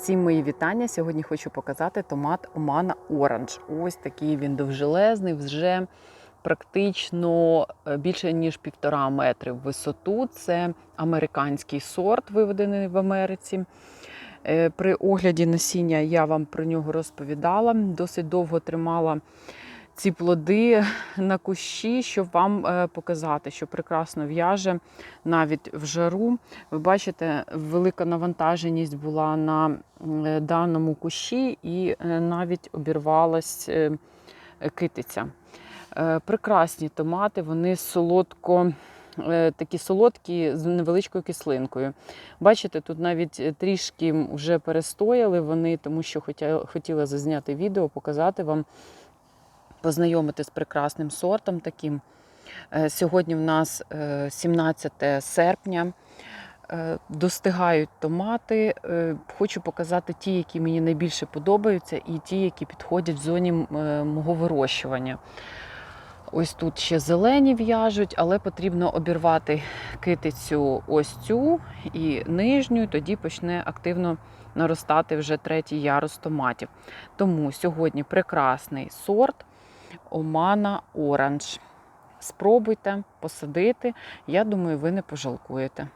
Всім мої вітання. Сьогодні хочу показати томат Омана Оранж. Ось такий він довжелезний, вже практично е, більше ніж півтора метри в висоту. Це американський сорт, виведений в Америці. Е, При огляді насіння я вам про нього розповідала. Досить довго тримала ці плоди на кущі, щоб вам е, показати, що прекрасно в'яже навіть в жару. Ви бачите, велика навантаженість була на е, даному кущі і е, навіть обірвалась китиця. Прекрасні томати, вони солодко. Такі солодкі з невеличкою кислинкою. Бачите, тут навіть трішки вже перестояли вони, тому що хотіла зазняти відео, показати вам, познайомити з прекрасним сортом таким. Е, Сьогодні в нас е, 17 серпня. Е, Достигають томати. Е, Хочу показати ті, які мені найбільше подобаються, і ті, які підходять в зоні е, мого вирощування. Ось тут ще зелені в'яжуть, але потрібно обірвати китицю ось цю і нижню, тоді почне активно наростати вже третій ярус томатів. Тому сьогодні прекрасний сорт Омана Оранж. Спробуйте посадити. Я думаю, ви не пожалкуєте.